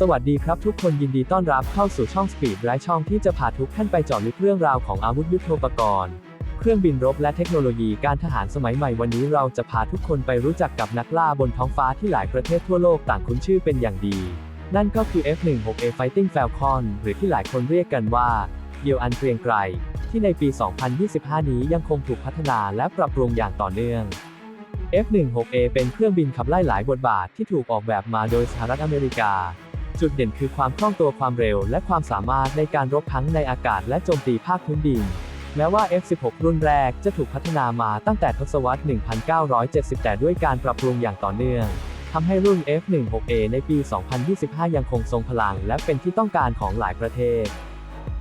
สวัสดีครับทุกคนยินดีต้อนรับเข้าสู่ช่อง Speed ไร้ช่องที่จะพาทุกท่านไปเจาะลึกเรื่องราวของอาวุธยุทโธปกรณ์ เครื่องบินรบและเทคโนโลยีการทหารสมัยใหม่วันนี้เราจะพาทุกคนไปรู้จักกับนักล่าบนท้องฟ้าที่หลายประเทศทั่วโลกต่างคุ้นชื่อเป็นอย่างดี นั่นก็คือ F-16A Fighting Falcon หรือที่หลายคนเรียกกันว่าเดียวอันเกรียงไกรที่ในปี 2025 นี้ยังคงถูกพัฒนาและปรับปรุงอย่างต่อเนื่อง F-16A เป็นเครื่องบินขับไล่หลายบทบาทที่ถูกออกแบบมาโดยสหรัฐอเมริกา จุดเด่นคือความคล่องตัวความเร็ว และความสามารถในการรบทั้งในอากาศและโจมตีภาคพื้นดิน แม้ว่า F-16 รุ่นแรกจะถูกพัฒนามาตั้งแต่ทศวรรษ 1970 แต่ด้วยการปรับปรุงอย่างต่อเนื่องทำให้รุ่น F-16A ในปี 2025 ยังคงทรงพลัง และเป็นที่ต้องการของหลายประเทศ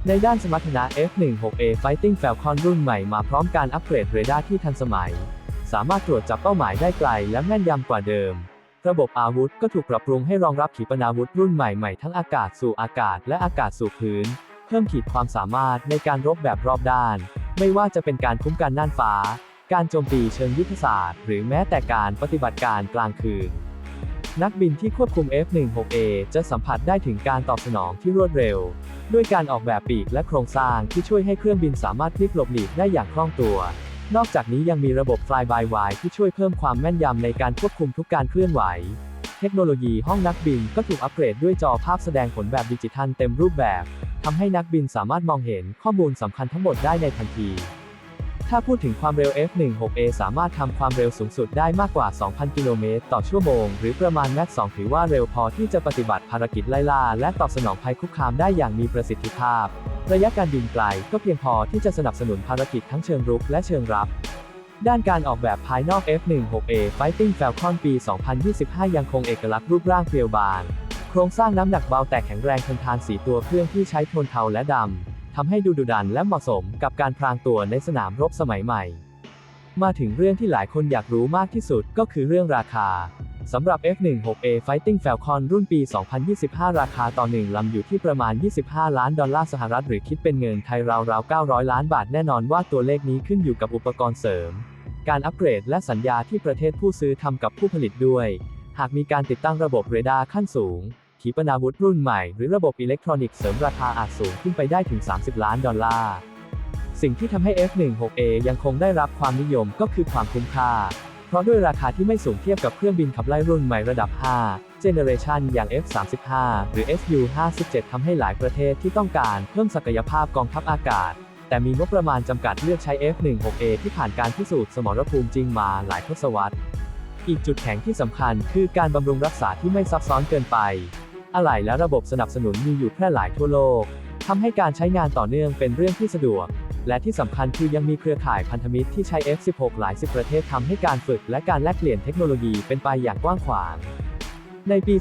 ในด้านสมรรถนะ F-16A Fighting Falcon รุ่นใหม่มาพร้อมการอัปเกรดเรดาร์ที่ทันสมัย สามารถตรวจจับเป้าหมายได้ไกลและแม่นยำกว่าเดิม ระบบอาวุธก็ถูกปรับปรุงให้รองรับขีปนาวุธรุ่นใหม่ๆ ทั้งอากาศสู่อากาศและอากาศสู่พื้น เพิ่มขีดความสามารถในการรบแบบรอบด้าน ไม่ว่าจะเป็นการคุ้มกันน่านฟ้า การโจมตีเชิงยุทธศาสตร์ หรือแม้แต่การปฏิบัติการกลางคืน นักบินที่ควบคุม F-16A จะสัมผัสได้ถึงการตอบสนองที่รวดเร็ว ด้วยการออกแบบปีกและโครงสร้างที่ช่วยให้เครื่องบินสามารถพลิกหลบหลีกได้อย่างคล่องตัว นอกจากนี้ยังมีระบบ Fly by Wire ที่ช่วยเพิ่มความแม่นยำในการควบคุมทุกการเคลื่อนไหว เทคโนโลยีห้องนักบินก็ถูกอัปเกรดด้วยจอภาพแสดงผลแบบดิจิทัลเต็มรูปแบบทำให้นักบินสามารถมองเห็นข้อมูลสำคัญทั้งหมดได้ในทันที ถ้าพูดถึงความเร็ว F16A สามารถทำความเร็วสูงสุดได้มากกว่า 2,000 กิโลเมตรต่อชั่วโมง หรือประมาณแมค2ถือว่าเร็วพอที่จะปฏิบัติภารกิจไล่ล่าและตอบสนองภัยคุกคามได้อย่างมีประสิทธิภาพ ระยะการบินไกลก็เพียงพอที่จะสนับสนุนภารกิจทั้งเชิงรุกและเชิงรับ ด้านการออกแบบภายนอก F16A Fighting Falcon ปี 2025 ยังคงเอกลักษณ์รูปร่างเพรียวบาง โครงสร้างน้ำหนักเบาแต่แข็งแรงทนทานสีตัวเครื่องที่ใช้โทนเทาและดำทำให้ดูดุดันและเหมาะสมกับการพรางตัวในสนามรบสมัยใหม่ มาถึงเรื่องที่หลายคนอยากรู้มากที่สุดก็คือเรื่องราคา สำหรับ F16A Fighting Falcon รุ่นปี 2025 ราคาต่อหนึ่งลำอยู่ที่ประมาณ 25 ล้านดอลลาร์สหรัฐหรือคิดเป็นเงินไทยราวๆ 900 ล้านบาทแน่นอนว่าตัวเลขนี้ขึ้นอยู่กับอุปกรณ์เสริม การอัปเกรดและสัญญาที่ประเทศผู้ซื้อทำกับผู้ผลิตด้วย หากมีการติดตั้งระบบเรดาร์ขั้นสูง ขีปนาวุธรุ่นใหม่ หรือระบบอิเล็กทรอนิกส์เสริมราคาอาจสูงขึ้นไปได้ถึง 30 ล้านดอลลาร์ สิ่งที่ทำให้ F16A ยังคงได้รับความนิยมก็คือความคุ้มค่า ราะด้วยราคาที่ไม่สูงเทียบกับเครื่องบินขับไล่รุ่นใหม่ระดับ 5 Generation อย่าง F35 หรือ FU57 ทำให้หลายประเทศที่ต้องการเพิ่มศักยภาพกองทัพอากาศ แต่มีงบประมาณจำกัดเลือกใช้ F16A ที่ผ่านการพิสูจน์สมรภูมิจริงมาหลายทศวรรษ อีกจุดแข็งที่สำคัญคือการบำรุงรักษาที่ไม่ซับซ้อนเกินไป อะไหล่และระบบสนับสนุนมีอยู่แพร่หลายทั่วโลกทำให้การใช้งานต่อเนื่องเป็นเรื่องที่สะดวก และที่สำคัญคือยังมีเครือข่ายพันธมิตรที่ใช้ F16 หลายสิบประเทศทำให้การฝึกและการแลกเปลี่ยนเทคโนโลยีเป็นไปอย่างกว้างขวาง ในปี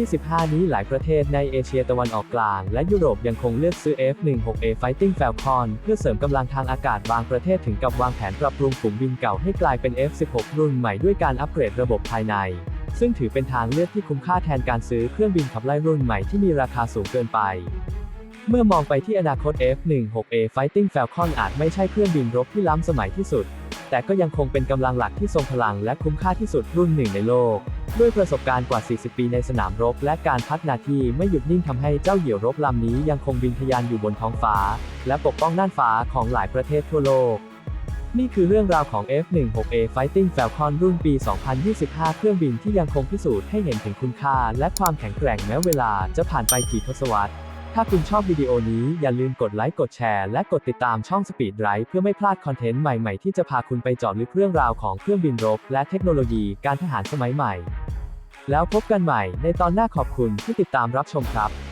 2025 นี้หลายประเทศในเอเชียตะวันออกกลาง และยุโรปยังคงเลือกซื้อ F16A Fighting Falcon เพื่อเสริมกำลังทางอากาศบางประเทศถึงกับวางแผนปรับปรุงฝูงบินเก่าให้กลายเป็น F16 รุ่นใหม่ด้วยการอัปเกรดระบบภายใน ซึ่งถือเป็นทางเลือกที่คุ้มค่าแทนการซื้อเครื่องบินขับไล่รุ่นใหม่ที่มีราคาสูงเกินไป เมื่อมองไปที่อนาคต F16A Fighting Falcon อาจไม่ใช่เครื่องบินรบที่ล้ำสมัยที่สุด แต่ก็ยังคงเป็นกำลังหลักที่ทรงพลังและคุ้มค่าที่สุดรุ่นหนึ่งในโลก ด้วยประสบการณ์กว่า 40 ปีในสนามรบ และการพัฒนาที่ไม่หยุดนิ่งทำให้เจ้าเหยี่ยวรบลำนี้ยังคงบินทะยานอยู่บนท้องฟ้า และปกป้องน่านฟ้าของหลายประเทศทั่วโลกนี่คือเรื่องราวของ F16A Fighting Falcon รุ่นปี 2025 เครื่องบินที่ยังคงพิสูจน์ให้เห็นถึงคุณค่า และความแข็งแกร่งแม้เวลาจะผ่านไปกี่ทศวรรษ ถ้าคุณชอบวิดีโอนี้อย่าลืมกดไลค์กดแชร์และกดติดตามช่อง Speed Drive เพื่อไม่พลาดคอนเทนต์ใหม่ ๆ ที่จะพาคุณไปเจาะลึกเรื่องราวของเครื่องบินรบ และเทคโนโลยีการทหารสมัยใหม่ แล้วพบกันใหม่ในตอนหน้าขอบคุณที่ติดตามรับชมครับ